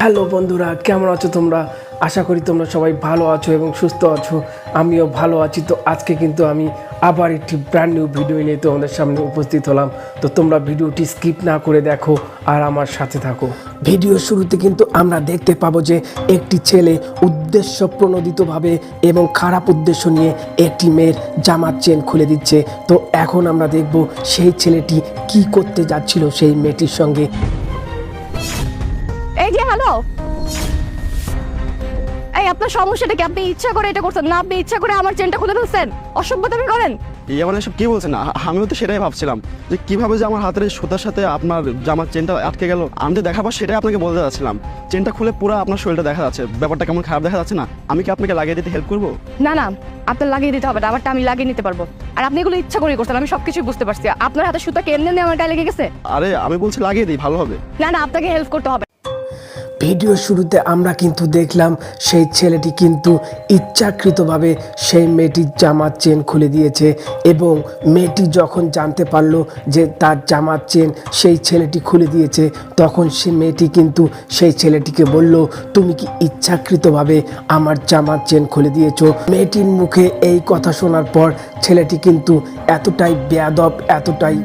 Hello বন্ধুরা, কেমন আছো তোমরা? আশা করি তোমরা সবাই ভালো আছো এবং সুস্থ আছো। আমিও ভালো আছি। তো আজকে কিন্তু আমি আবার একটি ব্র্যান্ড নিউ ভিডিও নিয়ে তোমাদের সামনে উপস্থিত হলাম। তো তোমরা ভিডিওটি স্কিপ না করে দেখো আর আমার সাথে থাকো। ভিডিও শুরুতে কিন্তু আমরা দেখতে পাবো যে একটি ছেলে উদ্দেশ্য প্রণোদিতভাবে এবং খারাপ উদ্দেশ্য নিয়ে একটি মেয়ের জামার চেন খুলে দিচ্ছে। তো এখন আমরা দেখব সেই ছেলেটি কি করতে যাচ্ছিল সেই মেয়েটির সঙ্গে। এই যে হ্যালো এই আপনার সমস্যাটা কি? আপনি ইচ্ছা করে এটা করছেন না? আপনি ইচ্ছা করে আমার চেনটা খুলে ফেলছেন? অসভ্যতামি করেন? এসব কি বলছেন? আমিও তো সেটাই ভাবছিলাম যে কীভাবে যে আমার হাতের সুতার সাথে আপনার জামার চেনটা আটকে গেল আমি তো সেটাই আপনাকে বলতে যাচ্ছিলাম। চেনটা খুলে পুরো আপনার শরীরটা দেখা যাচ্ছে। ব্যাপারটা কেমন খারাপ দেখা যাচ্ছে না? আমি কি আপনাকে লাগিয়ে দিতে হেল্প করব? না না আপনার লাগিয়ে দিতে হবে না। আমারটা আমি লাগিয়ে নিতে পারব। আর আপনি এগুলো ইচ্ছা করে করছেন আমি সবকিছু বুঝতে পারছি। আপনার হাতে সুতা কেমনে আমার গায়ে লেগে গেছে? আরে আমি বলছি লাগিয়ে দিই ভালো হবে। না না আপনাকে হেল্প করতে হবে। ভিডিও শুরুতে আমরা কিন্তু দেখলাম সেই ছেলেটি কিন্তু ইচ্ছাকৃতভাবে সেই মেয়েটির জামার চেন খুলে দিয়েছে এবং মেয়েটি যখন জানতে পারল যে তার জামার চেন সেই ছেলেটি খুলে দিয়েছে, তখন সে মেয়েটি কিন্তু সেই ছেলেটিকে বলল, তুমি কি ইচ্ছাকৃতভাবে আমার জামার চেন খুলে দিয়েছ? মেয়েটির মুখে এই কথা শোনার পর ছেলেটি কিন্তু এতটাই বেয়াদব, এতটাই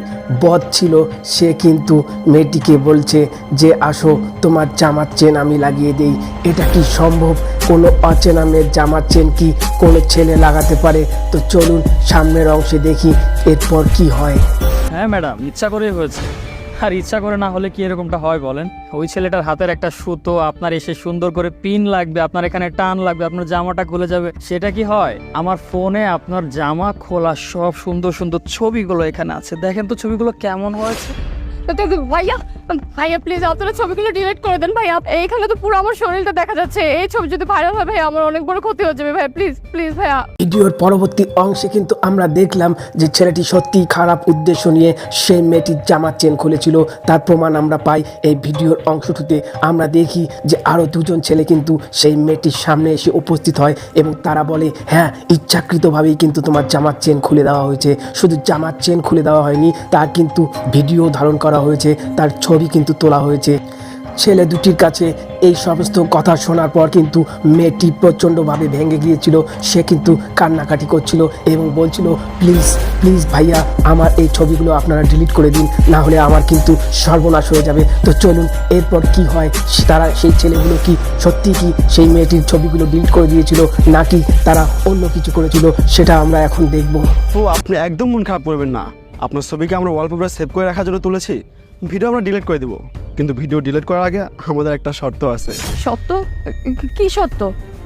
বধ ছিল, সে কিন্তু মেয়েটিকে বলছে যে, আসো, তোমার জামার চেন আমি লাগিয়ে দেই। এটা কি সম্ভব? কোনো অচেনা মেয়ের জামার চেন কি কোনো ছেলে লাগাতে পারে? তো চলুন সামনের অংশে দেখি, এরপর কি হয়। হ্যাঁ ম্যাডাম, ইচ্ছা করেই হয়েছে। আর ইচ্ছা করে না হলে কি এরকমটা হয় বলেন? ওই ছেলেটার হাতের একটা সুতো, আপনার এসে সুন্দর করে পিন লাগবে, আপনার এখানে টান লাগবে, আপনার জামাটা খুলে যাবে, সেটা কি হয়? আমার ফোনে আপনার জামা খোলা সব সুন্দর সুন্দর ছবিগুলো এখানে আছে। দেখেন তো ছবিগুলো কেমন হয়েছে। তো তো ভাইয়া প্লিজ করে ভাইয়া। তো আমার উদ্দেশ্য নিয়ে তার প্রমাণ আমরা পাই এই ভিডিওর অংশটিতে। আমরা দেখি যে আরও দুজন ছেলে কিন্তু সেই মেয়েটির সামনে এসে উপস্থিত হয় এবং তারা বলে হ্যাঁ ইচ্ছাকৃতভাবেই কিন্তু তোমার জামার চেন খুলে দেওয়া হয়েছে। শুধু জামার চেন খুলে দেওয়া হয়নি, তার কিন্তু ভিডিও ধারণ করা হয়েছে, তার ছবি কিন্তু তোলা হয়েছে। ছেলে দুটির কাছে এই সমস্ত কথা শোনার পর কিন্তু মেয়েটি প্রচণ্ডভাবে ভেঙে গিয়েছিল। সে কিন্তু কান্নাকাটি করছিল এবং বলছিল, প্লিজ প্লিজ ভাইয়া, আমার এই ছবিগুলো আপনারা ডিলিট করে দিন, না হলে আমার কিন্তু সর্বনাশ হয়ে যাবে। তো চলুন, এরপর কি হয়? তারা সেই ছেলেগুলো কি সত্যি কি সেই মেয়েটির ছবিগুলো ডিলিট করে দিয়েছিল, নাকি তারা অন্য কিছু করেছিল, সেটা আমরা এখন দেখব। তো আপনি একদম মন খারাপ করবেন না। আপনার ছবিকে আমরা ওয়ালপেপারে সেভ করে রাখার জন্য তুলেছি। ভিডিও আমরা ডিলিট করে দেবো। কিন্তু ভিডিও ডিলিট করার আগে আমাদের একটা শর্ত আছে। সত্য কি সত্য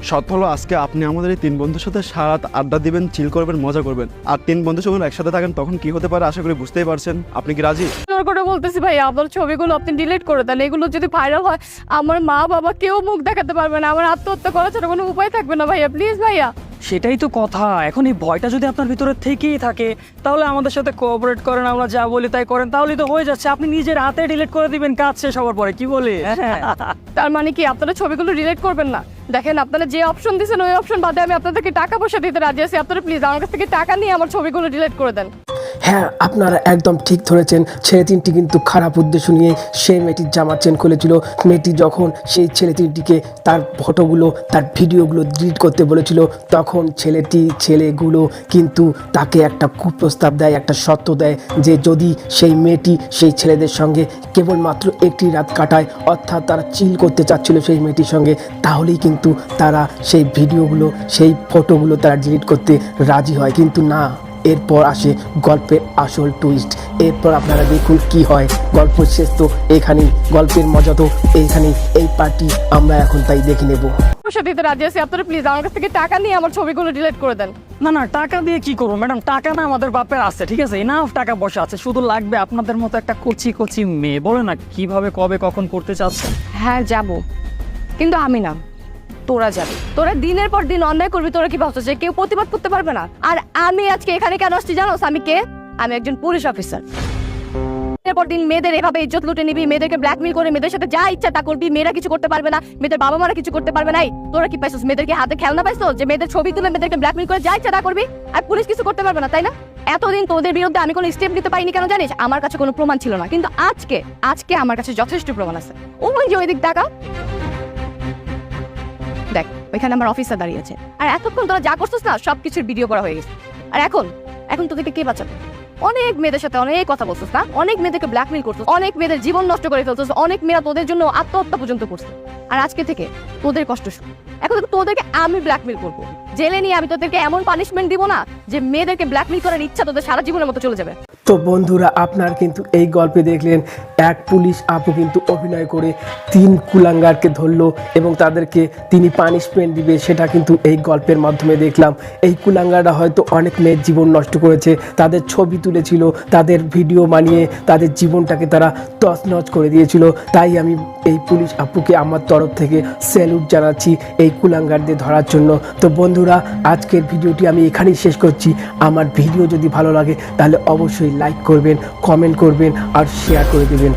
শর্ত হলো আজকে আপনি আমাদের এই তিন বন্ধুর সাথে সারা রাত আড্ডা দিবেন চিল করবেন মজা করবেন। আর তিন বন্ধু যখন একসাথে থাকেন তখন কি হতে পারে আশা করি বুঝতেই পারছেন। আপনি কি রাজি? জোর করে বলতেছি ভাই আপনার ছবিগুলো আপনি ডিলিট করে দেন। এগুলো যদি ভাইরাল হয় আমার মা বাবা কেউ মুখ দেখাতে পারবে না। আমার আত্মহত্যা করা ছাড়া কোনো উপায় থাকবে না ভাইয়া। প্লিজ ভাইয়া। সেটাই তো কথা। এখন এই ভয়টা যদি আপনার ভিতরে থেকেই থাকে, তাহলে আমাদের সাথে কোঅপারেট করেন, আমরা যা বলি তাই করেন তাহলে তো হয়ে যাচ্ছে। আপনি নিজের হাতে ডিলিট করে দিবেন, কাজ শেষ হওয়ার পরে, কি বলে? তার মানে কি, আপনারা ছবিগুলো ডিলেট করবেন না? দেখেন, আপনারা যে অপশন দিয়েছেন ওই অপশন বাদে আমি আপনাদেরকে টাকা পয়সা দিতে রাজি আছি। আপনারা প্লিজ আমার কাছ থেকে টাকা নিয়ে আমার ছবিগুলো ডিলেট করে দেন। হ্যাঁ আপনারা একদম ঠিক ধরেছেন। ছেলে তিনটি কিন্তু খারাপ উদ্দেশ্য নিয়ে সেই মেয়েটির জামা চেন খুলেছিল। মেয়েটি যখন সেই ছেলে তিনটিকে তার ফটোগুলো, তার ভিডিওগুলো ডিলিট করতে বলেছিল, তখন ছেলেটি, ছেলেগুলো কিন্তু তাকে একটা কুপ্রস্তাব দেয়, একটা সত্য দেয় যে যদি সেই মেয়েটি সেই ছেলেদের সঙ্গে কেবলমাত্র একটি রাত কাটায়, অর্থাৎ তারা চিল করতে চাচ্ছিল সেই মেয়েটির সঙ্গে, তাহলেই কিন্তু তারা সেই ভিডিওগুলো, সেই ফটোগুলো তারা ডিলিট করতে রাজি হয়। কিন্তু না। এরপর আসে গল্পের আসল টুইস্ট এরপর আপনারা দেখুন কি হয়। গল্প শেষ তো এখানেই। গল্পের মজা তো এইখানেই। এই পার্টি আমরা এখন তাই দেখে নেব। দিতে রাজি আছি। আপনারা প্লিজ আমার কাছ থেকে টাকা নিয়ে আমার ছবিগুলো ডিলিট করে দেন। না না টাকা দিয়ে কি করব? ম্যাডাম টাকা না আমাদের বাপের আছে ঠিক আছে? এনাফ টাকা বসে আছে। শুধু লাগবে আপনাদের মতো একটা কচি কচি মেয়ে। বলে না কীভাবে কবে কখন করতে চাচ্ছেন? হ্যাঁ যাব। কিন্তু আমি না। তোরা যাবি। তোরা দিনের পর দিন অন্যায় করবি, তোরা কি ভাবছিস যে কেউ প্রতিবাদ করতে পারবে না? আর আমি আজকে এখানে কেন আসছি জানোস? আমি কে? আমি একজন পুলিশ অফিসার। দিন মেয়েদের এভাবে ইজ্জত লুটে নিবি, মেয়েদেরকে ব্ল্যাকমেল করে মেয়েদের সাথে যা ইচ্ছা তা করবি, মেয়েরা কিছু করতে পারবে না, মেয়েদের বাবা মারা কিছু করতে পারবে তোরা কি পাইছিস? মেয়েদেরকে হাতে খেলনা পাইছো যে মেয়েদের ছবি তুলে মেয়েদেরকে ব্ল্যাকমেল করে যা ইচ্ছা তা করবি? আর পুলিশ কিছু করতে পারবে না, তাই না? এতদিন তোদের বিরুদ্ধে আমি কোনো স্টেপ নিতে পারিনি কেন জানিস? আমার কাছে কোনো প্রমাণ ছিল না। কিন্তু আজকে আজকে আমার কাছে যথেষ্ট প্রমাণ আছে। ওই ওই দিক টাকা ওইখানে আমার অফিসার দাঁড়িয়ে আছে। আর এতক্ষণ তোরা যা করছিস না সব কিছুর ভিডিও করা হয়ে গেছে। আর এখন এখন তোদেরকে কে বাঁচাবে? অনেক মেয়েদের সাথে অনেক কথা বলছিস না? অনেক মেয়েদেরকে ব্ল্যাকমেল করছিস, অনেক মেয়েদের জীবন নষ্ট করে ফেলছিস, অনেক মেয়েরা তোদের জন্য আত্মহত্যা পর্যন্ত করছে। আর আজকে থেকে তোদের কষ্ট শুরু। এখন তোদেরকে আমি ব্ল্যাকমেল করব। জেলে নিয়ে আমি তোদেরকে এমন পানিশমেন্ট দিব না যে মেয়েদেরকে ব্ল্যাকমেল করার ইচ্ছা তোদের সারা জীবনের মতো চলে যাবে। তো বন্ধুরা, আপনার কিন্তু এই গল্পে দেখলেন, এক পুলিশ আপু কিন্তু অভিনয় করে তিন কুলাঙ্গারকে ধরলো এবং তাদেরকে তিনি পানিশমেন্ট দিবে, সেটা কিন্তু এই গল্পের মাধ্যমে দেখলাম। এই কুলাঙ্গাররা হয়তো অনেক মেয়ের জীবন নষ্ট করেছে, তাদের ছবি তুলেছিল, তাদের ভিডিও বানিয়ে তাদের জীবনটাকে তারা তছনছ করে দিয়েছিল। তাই আমি এই পুলিশ আপুকে আমার তরফ থেকে স্যালুট জানাচ্ছি এই কুলাঙ্গারদের ধরার জন্য। তো বন্ধুরা, আজকের ভিডিওটি আমি এখানেই শেষ করছি। আমার ভিডিও যদি ভালো লাগে, তাহলে অবশ্যই লাইক করবেন কমেন্ট করবেন আর শেয়ার করে দেবেন।